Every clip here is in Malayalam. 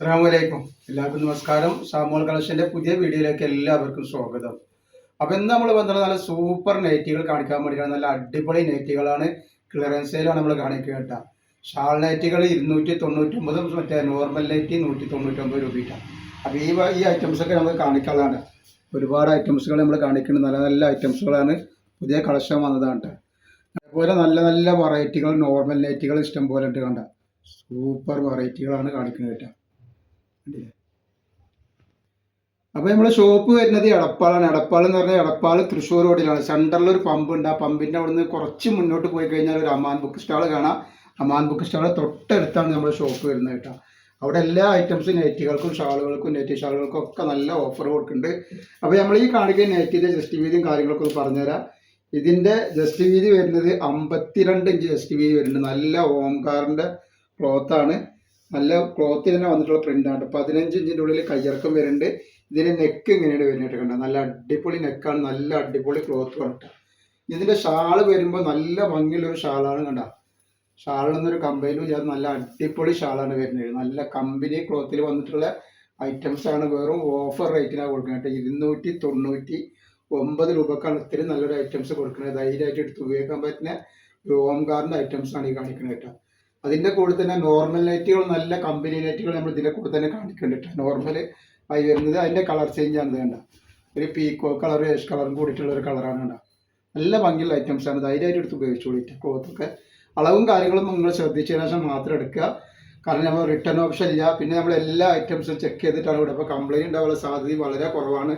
അസ്സാമലൈക്കും എല്ലാവർക്കും നമസ്കാരം. സാമോൾ കളക്ഷന്റെ പുതിയ വീഡിയോയിലേക്ക് എല്ലാവർക്കും സ്വാഗതം. അപ്പൊ ഇന്ന് നമ്മൾ വന്നത് നല്ല സൂപ്പർ നൈറ്റികൾ കാണിക്കാൻ വേണ്ടിയാണ് നല്ല അടിപൊളി നൈറ്റികളാണ് ക്ലിയറൻസ് സെയിലാണ് നമ്മൾ കാണിക്കുക കേട്ടോ. ഷാൾ നൈറ്റികൾ ഇരുന്നൂറ്റി തൊണ്ണൂറ്റൊമ്പതും മറ്റേ നോർമൽ നൈറ്റി നൂറ്റി തൊണ്ണൂറ്റൊമ്പത് രൂപയിട്ടാണ് അപ്പോൾ ഈ ഈ ഐറ്റംസ് ഒക്കെ നമുക്ക് കാണിക്കാനുള്ളതാണ്. ഒരുപാട് ഐറ്റംസുകൾ നമ്മൾ കാണിക്കുന്നത് നല്ല നല്ല ഐറ്റംസുകളാണ് പുതിയ കളക്ഷൻ വന്നതാണ്. അതുപോലെ നല്ല നല്ല വെറൈറ്റികൾ നോർമൽ നൈറ്റികൾ ഇഷ്ടം പോലെ ഉണ്ട് കണ്ട. സൂപ്പർ വെറൈറ്റികളാണ് കാണിക്കുന്നത് കേട്ടോ. അപ്പൊ നമ്മളെ ഷോപ്പ് വരുന്നത് എടപ്പാളാണ്. എടപ്പാൾ എന്ന് പറഞ്ഞാൽ എടപ്പാൾ തൃശ്ശൂർ റോഡിലാണ് സെന്ററിൽ ഒരു പമ്പ് ഉണ്ട്. ആ പമ്പിന്റെ അവിടുന്ന് കുറച്ച് മുന്നോട്ട് പോയി കഴിഞ്ഞാൽ ഒരു അമാൻ ബുക്ക് സ്റ്റാൾ കാണാം. അമാൻ ബുക്ക് സ്റ്റാൾ തൊട്ടടുത്താണ് നമ്മുടെ ഷോപ്പ് വരുന്നത് കേട്ടോ. അവിടെ എല്ലാ ഐറ്റംസും നെറ്റുകൾക്കും ഷാളുകൾക്കും നെറ്റ് ഷാളുകൾക്കും ഒക്കെ നല്ല ഓഫർ കൊടുക്കുന്നുണ്ട്. അപ്പോൾ നമ്മൾ ഈ കാണിക്കുന്ന നെറ്റിന്റെ ജസ്റ്റ് വീതിയും കാര്യങ്ങളൊക്കെ ഒന്ന് പറഞ്ഞുതരാം. ഇതിന്റെ ജസ്റ്റ് വീതി വരുന്നത് അമ്പത്തിരണ്ട് ഇഞ്ച് ജസ്റ്റ് വീതി വരുന്നുണ്ട്. നല്ല ഓംകാറിന്റെ ക്ലോത്താണ് നല്ല ക്ലോത്തിൽ തന്നെ വന്നിട്ടുള്ള പ്രിന്റ് ആണ്. പതിനഞ്ച് ഇഞ്ചിന്റെ ഉള്ളിൽ കയ്യിറക്കം വരുന്നുണ്ട്. ഇതിന്റെ നെക്ക് ഇങ്ങനെയാണ് വരുന്നത് കണ്ടത് നല്ല അടിപൊളി നെക്കാണ് നല്ല അടിപൊളി ക്ലോത്ത് കണ്ട ഇതിന്റെ ഷാൾ വരുമ്പോൾ നല്ല ഭംഗിയുള്ള ഒരു ഷാളാണ് കണ്ട? ഷാളിനൊന്നൊരു കമ്പനിയിലും ചേർന്ന് നല്ല അടിപൊളി ഷാളാണ് വരുന്നത്. നല്ല കമ്പനി ക്ലോത്തിൽ വന്നിട്ടുള്ള ഐറ്റംസ് ആണ്. വെറും ഓഫർ റേറ്റിനാണ് കൊടുക്കുന്നത് ഇരുന്നൂറ്റി തൊണ്ണൂറ്റി ഒമ്പത് രൂപക്കാണ് ഇത്തിരി നല്ലൊരു ഐറ്റംസ് കൊടുക്കുന്നത്. ധൈര്യമായിട്ട് എടുത്ത് ഉപയോഗിക്കാൻ പറ്റുന്ന ഒരു ഓംകാറിന്റെ ഐറ്റംസ് ആണ് ഈ കാണിക്കുന്നത് കേട്ടോ അതിന്റെ കൂടെ തന്നെ നോർമൽ ലൈറ്റുകൾ നല്ല കമ്പനി ലൈറ്റുകൾ നമ്മൾ ഇതിന്റെ കൂടെ തന്നെ കാണിക്കുന്നുണ്ട് നോർമൽ ആയി വരുന്നത് അതിന്റെ കളർ ചേഞ്ച് ആണ് വേണ്ട ഒരു പീക്കോ കളർ ഏഷ് കളറും കൂടിയിട്ടുള്ള ഒരു കളറാണ് കണ്ട. നല്ല ഭംഗിയുള്ള ഐറ്റംസ് ആണ് ധൈര്യമായിട്ട് എടുത്ത് ഉപയോഗിച്ചോളിട്ട് ക്ലോത്തൊക്കെ അളവും കാര്യങ്ങളും നിങ്ങൾ ശ്രദ്ധിച്ചതിന് ശേഷം മാത്രം എടുക്കുക. കാരണം നമ്മൾ റിട്ടേൺ ഓപ്ഷൻ ഇല്ല. പിന്നെ നമ്മൾ എല്ലാ ഐറ്റംസും ചെക്ക് ചെയ്തിട്ടാണ് ഇവിടെ. അപ്പോൾ കംപ്ലൈന്റ് ഉണ്ടാവാനുള്ള സാധ്യത വളരെ കുറവാണ്.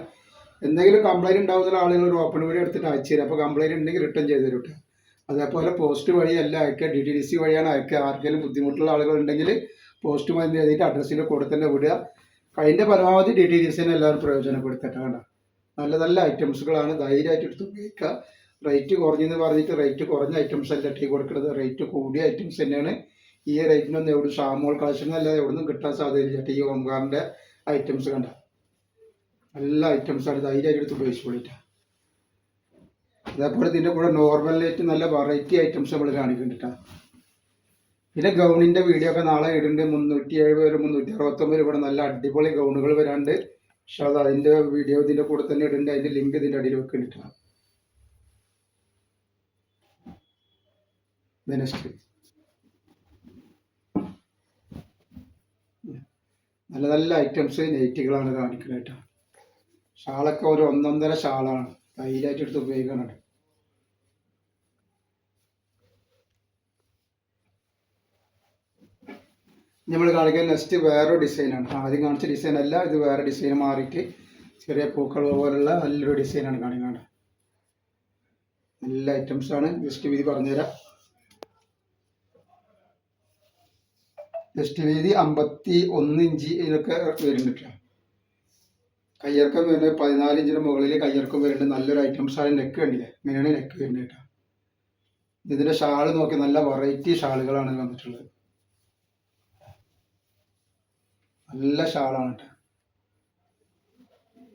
എന്തെങ്കിലും കംപ്ലൈന്റ് ഉണ്ടാവുന്ന ആളുകൾ ഒരു ഓപ്പൺ വീഡിയോ എടുത്തിട്ട് അയച്ചു തരും. അപ്പോൾ കംപ്ലൈന്റ് ഉണ്ടെങ്കിൽ റിട്ടേൺ ചെയ്ത് തരും കേട്ടോ അതേപോലെ പോസ്റ്റ് വഴിയല്ല അയക്കുക ഡി ടി ഡി സി വഴിയാണ് അയക്കുക. ആർക്കെങ്കിലും ബുദ്ധിമുട്ടുള്ള ആളുകളുണ്ടെങ്കിൽ പോസ്റ്റ് വഴി എഴുതിയിട്ട് അഡ്രസ്സിൽ കൂടെ തന്നെ വിടുക. അതിന്റെ പരമാവധി ഡി ടി ഡി സിനെ എല്ലാവരും പ്രയോജനപ്പെടുത്തട്ടെ വേണ്ട നല്ല നല്ല ഐറ്റംസുകളാണ് ധൈര്യമായിട്ട് എടുത്ത് ഉപയോഗിക്കുക. റേറ്റ് കുറഞ്ഞെന്ന് പറഞ്ഞിട്ട് റേറ്റ് കുറഞ്ഞ ഐറ്റംസ് അല്ല ടീ കൊടുക്കുന്നത്. റേറ്റ് കൂടിയ ഐറ്റംസ് തന്നെയാണ്. ഈ റേറ്റിനൊന്നും എവിടെ ഷാമോൾ കളക്ഷനല്ല അല്ലാതെ എവിടെ നിന്നും കിട്ടാൻ സാധ്യതയില്ല. ടീ ഓംകാറിന്റെ ഐറ്റംസ് കണ്ട. നല്ല ഐറ്റംസാണ് ധൈര്യമായിട്ട് എടുത്ത് ഉപയോഗിച്ചുകൊള്ളിട്ട് അതേപോലെ ഇതിന്റെ കൂടെ നോർമലായിട്ട് നല്ല വെറൈറ്റി ഐറ്റംസ് നമ്മൾ കാണിക്കുന്നുണ്ട് പിന്നെ ഗൗണിന്റെ വീഡിയോ ഒക്കെ നാളെ ഇടുന്നുണ്ട്. മുന്നൂറ്റി എഴുപത് വരെ മുന്നൂറ്റി അറുപത്തൊമ്പത് ഇവിടെ നല്ല അടിപൊളി ഗൗണുകൾ വരാണ്ട്. പക്ഷെ അത് അതിന്റെ വീഡിയോ ഇതിന്റെ കൂടെ തന്നെ ഇടുന്നുണ്ട്. അതിന്റെ ലിങ്ക് ഇതിന്റെ അടിയിൽ വെക്കുന്നുണ്ട് നല്ല നല്ല ഐറ്റംസ് നെയ്റ്റുകളാണ് കാണിക്കുന്നത് കേട്ടോ ഷാളൊക്കെ ഒരു ഒന്നൊന്നര ഷാളാണ്. ധൈര്യമായിട്ട് എടുത്ത് ഉപയോഗിക്കാനാണ്. നമ്മൾ കാണിക്കുന്ന നെക്സ്റ്റ് വേറൊരു ഡിസൈനാണ് ആദ്യം കാണിച്ച ഡിസൈൻ അല്ല ഇത് വേറെ ഡിസൈൻ മാറിയിട്ട് ചെറിയ പൂക്കൾ പോലുള്ള നല്ലൊരു ഡിസൈനാണ് കാണിക്കുന്നത്. നല്ല ഐറ്റംസ് ആണ്. ജസ്റ്റ് വീതി പറഞ്ഞുതരാം. ജസ്റ്റ് വീതി അമ്പത്തി ഒന്ന് ഇഞ്ച് ഇതിനൊക്കെ വരുന്നുണ്ട്. കയ്യിറക്കം വരുന്നത് പതിനാല് ഇഞ്ചിന് മുകളിൽ കയ്യിറക്കം വരുന്നുണ്ട്. നല്ലൊരു ഐറ്റംസ് ആണ് നെക്ക് കണ്ടില്ലേ? ഇങ്ങനെയാണ് നെക്ക് വരുന്നത് കേട്ടോ. ഇതിന്റെ ഷാൾ നോക്കി നല്ല വെറൈറ്റി ഷാളുകളാണ് വന്നിട്ടുള്ളത്. നല്ല ഷാളാണ് കേട്ടോ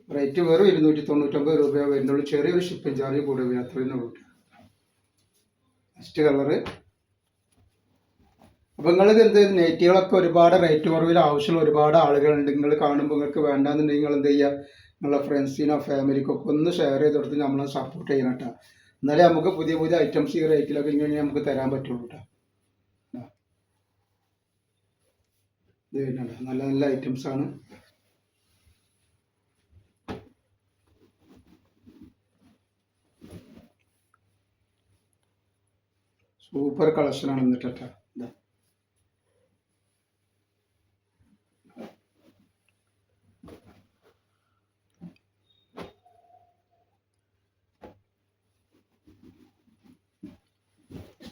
റേറ്റ് വെറും ഇരുന്നൂറ്റി തൊണ്ണൂറ്റൊമ്പത് രൂപ വരുന്നുള്ളൂ. ചെറിയൊരു ഷിപ്പിംഗ് ചാർജ് കൂടെ വരും. അത്രയും ഉള്ളൂ നെക്സ്റ്റ് കളറ് അപ്പൊ നിങ്ങൾക്ക് എന്ത് നെറ്റികളൊക്കെ ഒരുപാട് റേറ്റ് കുറവിൽ ആവശ്യമുള്ള ഒരുപാട് ആളുകളുണ്ട്. നിങ്ങൾ കാണുമ്പോൾ നിങ്ങൾക്ക് വേണ്ടാന്നുണ്ടെങ്കിൽ നിങ്ങൾ എന്ത് ചെയ്യുക നിങ്ങളെ ഫ്രണ്ട്സിനോ ഫാമിലിക്കൊക്കെ ഒന്ന് ഷെയർ ചെയ്ത് കൊടുത്ത് നമ്മളെ സപ്പോർട്ട് ചെയ്യണം കേട്ടോ എന്നാലേ നമുക്ക് പുതിയ പുതിയ ഐറ്റംസ് ഈ റേറ്റിലൊക്കെ ഇങ്ങനെ നമുക്ക് തരാൻ പറ്റുള്ളൂ കേട്ടോ നല്ല നല്ല ഐറ്റംസ് ആണ്. സൂപ്പർ കളക്ഷനാണ് എന്നിട്ട്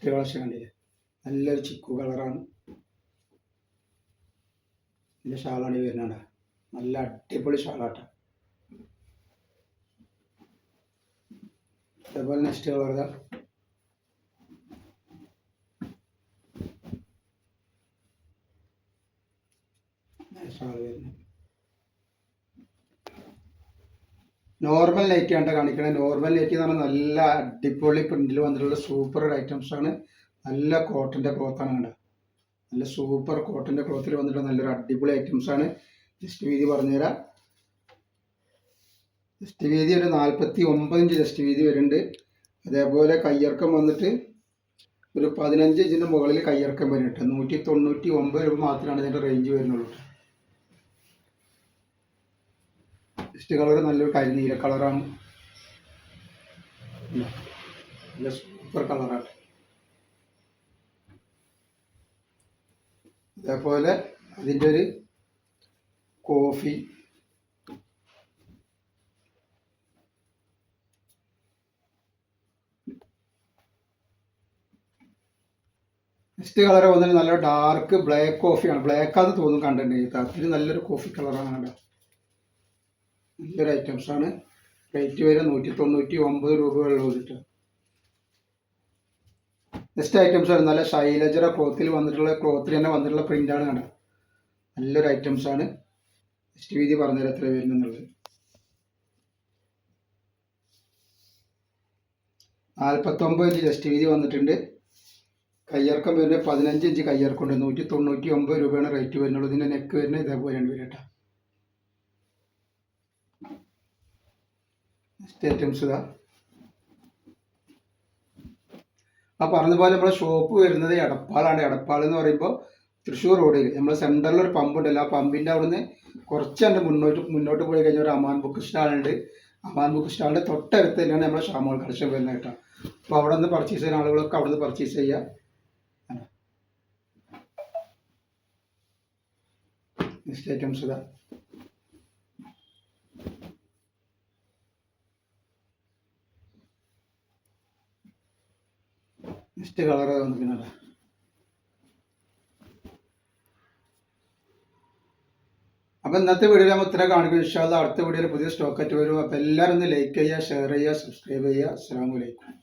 കളക്ഷൻ കണ്ടില്ലേ? നല്ലൊരു ചിക്കു കളറാണ്. ഇതിന്റെ ഷാളാണ് ഈ വരുന്നത് നല്ല അടിപൊളി ഷാളാട്ട. അതേപോലെ നെക്സ്റ്റ് കളർ ഇതാ നോർമൽ ലൈറ്റ് ആണ് കാണിക്കണേ. നോർമൽ ലൈറ്റ് എന്ന് പറഞ്ഞാൽ നല്ല അടിപൊളി പ്രിന്റിൽ വന്നിട്ടുള്ള സൂപ്പർ ഐറ്റംസ് ആണ് നല്ല കോട്ടന്റെ ക്ലോത്ത് ആണ് കണ്ടത് നല്ല സൂപ്പർ കോട്ടന്റെ ക്ലോത്തിൽ വന്നിട്ട് നല്ലൊരു അടിപൊളി ഐറ്റംസ് ആണ്. ജസ്റ്റ് വീതി പറഞ്ഞുതരാം. ജസ്റ്റ് വീതി ഒരു നാൽപ്പത്തി ഒമ്പത് ഇഞ്ച് ജസ്റ്റ് വീതി വരുന്നുണ്ട്. അതേപോലെ കയ്യിറക്കം വന്നിട്ട് ഒരു പതിനഞ്ച് ഇഞ്ചിന് മുകളിൽ കയ്യിറക്കം വരുന്നുണ്ട് നൂറ്റി തൊണ്ണൂറ്റി ഒമ്പത് രൂപ മാത്രമാണ് ഇതിന്റെ റേഞ്ച് വരുന്നുള്ളൂ. ജസ്റ്റ് കളർ നല്ലൊരു കരിനീല കളറാണ് നല്ല സൂപ്പർ കളറാണ് അതേപോലെ അതിന്റെ ഒരു കോഫി. നെക്സ്റ്റ് കളർ വന്നിട്ട് നല്ല ഡാർക്ക് ബ്ലാക്ക് കോഫിയാണ്. ബ്ലാക്ക് ആണെന്ന് തോന്നുന്നു കണ്ടിട്ടുണ്ടെങ്കിൽ അത്ര നല്ലൊരു കോഫി കളറാണ് കണ്ടോ? നല്ലൊരു ഐറ്റംസ് ആണ്. റേറ്റ് വരെ നൂറ്റി തൊണ്ണൂറ്റി ഒമ്പത് രൂപയുള്ള വന്നിട്ട് നെക്സ്റ്റ് ഐറ്റംസ് ആണ്. നല്ല ശൈലജറ ക്ലോത്തിൽ വന്നിട്ടുള്ള ക്ലോത്തിൽ തന്നെ വന്നിട്ടുള്ള പ്രിന്റാണ് കണ്ടോ? നല്ലൊരു ഐറ്റംസ് ആണ്. നെക്സ്റ്റ് വീതി പറഞ്ഞുതരാം എത്ര വരുന്നുള്ളത് നാൽപ്പത്തൊമ്പത് ഇഞ്ച് ജസ്റ്റ് വീതി വന്നിട്ടുണ്ട്. കയ്യിറക്കം വരുന്നത് പതിനഞ്ച് ഇഞ്ച് കയ്യിറക്കമുണ്ട് നൂറ്റി തൊണ്ണൂറ്റി ഒമ്പത് രൂപയാണ് റേറ്റ് വരുന്നുള്ളൂ ഇതിന്റെ നെക്ക് വരുന്നത് ഇതേപോലെയാണ് നെക്സ്റ്റ് ഐറ്റംസ് ഇതാ. ആ പറഞ്ഞ പോലെ നമ്മുടെ ഷോപ്പ് വരുന്നത് എടപ്പാളാണ്. എടപ്പാൾ എന്ന് പറയുമ്പോൾ തൃശ്ശൂർ റോഡിൽ നമ്മൾ സെന്ററിൽ ഒരു പമ്പ് ഉണ്ടല്ലോ. ആ പമ്പിന്റെ അവിടുന്ന് കുറച്ച് കണ്ട് മുന്നോട്ട് മുന്നോട്ട് പോയി കഴിഞ്ഞാൽ ഒരു അമാൻ ബുക്ക് സ്റ്റാളുണ്ട് അമാൻ ബുക്ക് സ്റ്റാളിന്റെ തൊട്ടടുത്ത് തന്നെയാണ് നമ്മുടെ ഷാമോൾ കളക്ഷൻ വരുന്നത് കേട്ടോ. അപ്പോൾ അവിടെ നിന്ന് പർച്ചേസ് ചെയ്യുന്ന ആളുകളൊക്കെ അവിടെ നിന്ന് പർച്ചേസ് ചെയ്യുക നെക്സ്റ്റ് ഐറ്റംസ് ഇതാ നെക്സ്റ്റ് കളറ് വന്നിരിക്കുന്നത് അപ്പോൾ ഇന്നത്തെ വീഡിയോയിൽ നമ്മൾ ഇത്ര കാണിക്കും ഇഷ്ടമല്ല അടുത്ത വീഡിയോയിൽ പുതിയ സ്റ്റോക്ക് ആയിട്ട് വരും. അപ്പോൾ എല്ലാവരും ഒന്ന് ലൈക്ക് ചെയ്യുക ഷെയർ ചെയ്യുക സബ്സ്ക്രൈബ് ചെയ്യുക. അസ്സാം വലൈക്കും